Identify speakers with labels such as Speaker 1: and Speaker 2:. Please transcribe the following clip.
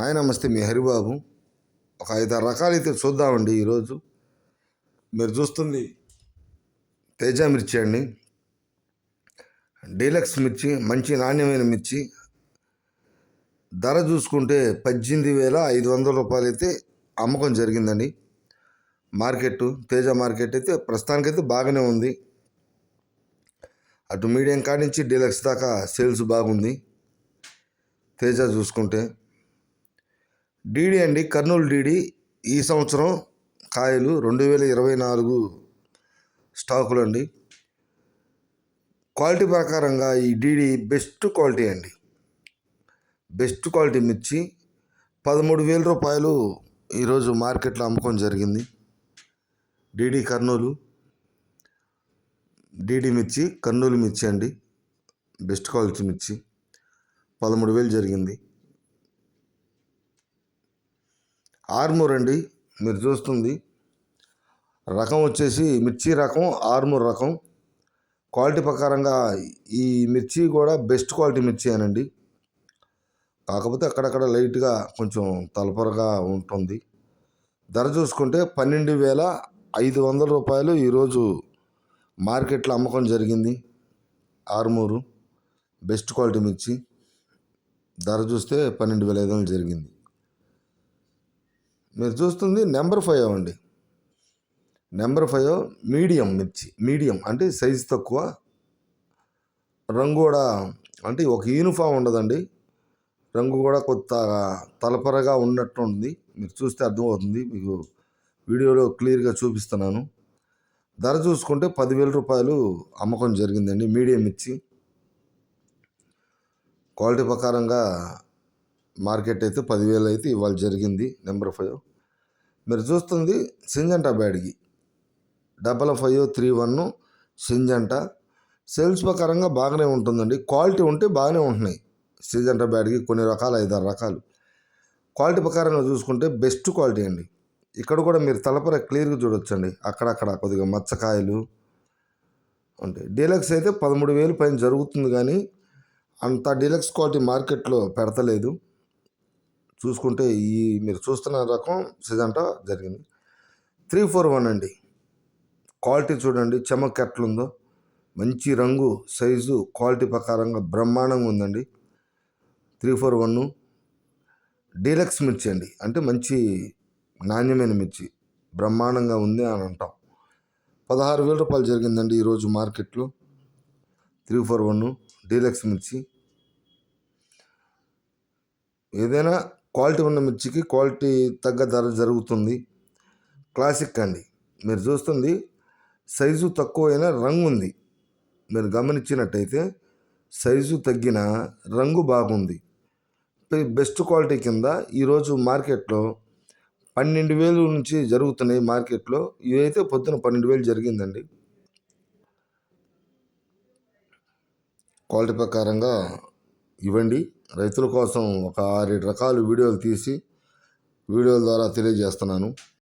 Speaker 1: Hi నమస్తే మీ హరిబాబు. ఒక ఐదారు రకాలు అయితే చూద్దామండి ఈరోజు. మీరు చూస్తుంది తేజ మిర్చి అండి. డీలక్స్ మిర్చి మంచి నాణ్యమైన మిర్చి. ధర చూసుకుంటే పద్దెనిమిది వేల ఐదు వందల రూపాయలు అయితే అమ్మకం జరిగిందండి. మార్కెట్ తేజ మార్కెట్ అయితే ప్రస్తుతానికైతే బాగానే ఉంది. అటు మీడియం కాడి నుంచి డీలక్స్ దాకా సేల్స్ బాగుంది. తేజ చూసుకుంటే డీడీ అండి కర్నూలు డీడీ. ఈ సంవత్సరం కాయలు రెండు వేల ఇరవై నాలుగు స్టాకులు అండి క్వాలిటీ ప్రకారంగా ఈ డీడీ బెస్ట్ క్వాలిటీ అండి. బెస్ట్ క్వాలిటీ మిర్చి పదమూడు వేల రూపాయలు ఈరోజు మార్కెట్లో అమ్మకం జరిగింది. డీడీ కర్నూలు. డీడీ మిర్చి కర్నూలు మిర్చి అండి. బెస్ట్ క్వాలిటీ మిర్చి పదమూడు వేలు జరిగింది. ఆర్మూర్ అండి మీరు చూస్తుంది. రకం వచ్చేసి మిర్చి రకం ఆర్మూర్ రకం. క్వాలిటీ ప్రకారంగా ఈ మిర్చి కూడా బెస్ట్ క్వాలిటీ మిర్చి అనండి. కాకపోతే అక్కడక్కడ లైట్గా కొంచెం తలపరగా ఉంటుంది. ధర చూసుకుంటే పన్నెండు వేల ఐదు వందల రూపాయలు ఈరోజు మార్కెట్లో అమ్మకం జరిగింది. ఆర్మూరు బెస్ట్ క్వాలిటీ మిర్చి. ధర చూస్తే పన్నెండు వేల ఐదు వందలు జరిగింది. మీరు చూస్తుంది నెంబర్ ఫైవ్ అండి నెంబర్ ఫైవ్ మీడియం మిర్చి మీడియం అంటే సైజు తక్కువ. రంగు కూడా అంటే ఒక యూనిఫామ్ ఉండదండి. రంగు కూడా కొత్త తలపరగా ఉన్నట్టు ఉంది మీరు చూస్తే అర్థమవుతుంది. మీకు వీడియోలో క్లియర్గా చూపిస్తున్నాను. ధర చూసుకుంటే పదివేల రూపాయలు అమ్మకం జరిగిందండి. మీడియం మిర్చి. క్వాలిటీ ప్రకారంగా మార్కెట్ అయితే పదివేలు అయితే ఇవాళ జరిగింది నెంబర్ ఫైవ్. మీరు చూస్తుంది Syngenta బ్యాడ్కి double five three one Syngenta. Sales ప్రకారంగా బాగానే ఉంటుందండి. క్వాలిటీ ఉంటే బాగానే ఉంటున్నాయి సింజంటా బ్యాడ్కి కొన్ని రకాలు ఐదారు రకాలు. క్వాలిటీ ప్రకారంగా చూసుకుంటే బెస్ట్ క్వాలిటీ అండి. ఇక్కడ కూడా మీరు తలపర క్లియర్గా చూడొచ్చండి. అక్కడక్కడ కొద్దిగా మచ్చకాయలు. ఉంటాయి డీలక్స్ అయితే పదమూడు వేలు పైన జరుగుతుంది కానీ అంత డీలక్స్ క్వాలిటీ మార్కెట్లో పెడతలేదు. చూసుకుంటే ఈ మీరు చూస్తున్న రకం సిజంటా జరిగింది. త్రీ ఫోర్ వన్ అండి. క్వాలిటీ చూడండి చెమక్ ఎట్లుందో. మంచి రంగు సైజు క్వాలిటీ ప్రకారంగా బ్రహ్మాండంగా ఉందండి. త్రీ ఫోర్ వన్ డీలక్స్ మిర్చి అండి. అంటే మంచి నాణ్యమైన మిర్చి. బ్రహ్మాండంగా ఉంది అని అంటాం. పదహారు వేల రూపాయలు జరిగిందండి ఈరోజు మార్కెట్లో. త్రీ ఫోర్ వన్ డీలక్స్ మిర్చి. ఏదైనా క్వాలిటీ ఉన్న మిర్చికి క్వాలిటీ తగ్గ ధర జరుగుతుంది. క్లాసిక్ అండి. మీరు చూస్తుంది సైజు తక్కువైన రంగు ఉంది. మీరు గమనించినట్టయితే సైజు తగ్గిన రంగు బాగుంది. బెస్ట్ క్వాలిటీ కింద ఈరోజు మార్కెట్లో పన్నెండు వేలు నుంచి జరుగుతున్నాయి మార్కెట్లో. ఇవైతే పొద్దున పన్నెండు వేలు జరిగిందండి. క్వాలిటీ ప్రకారంగా ఇవ్వండి. రైతుల కోసం ఒక ఆరేడు రకాల వీడియోలు తీసి వీడియోల ద్వారా తెలియజేస్తున్నాను.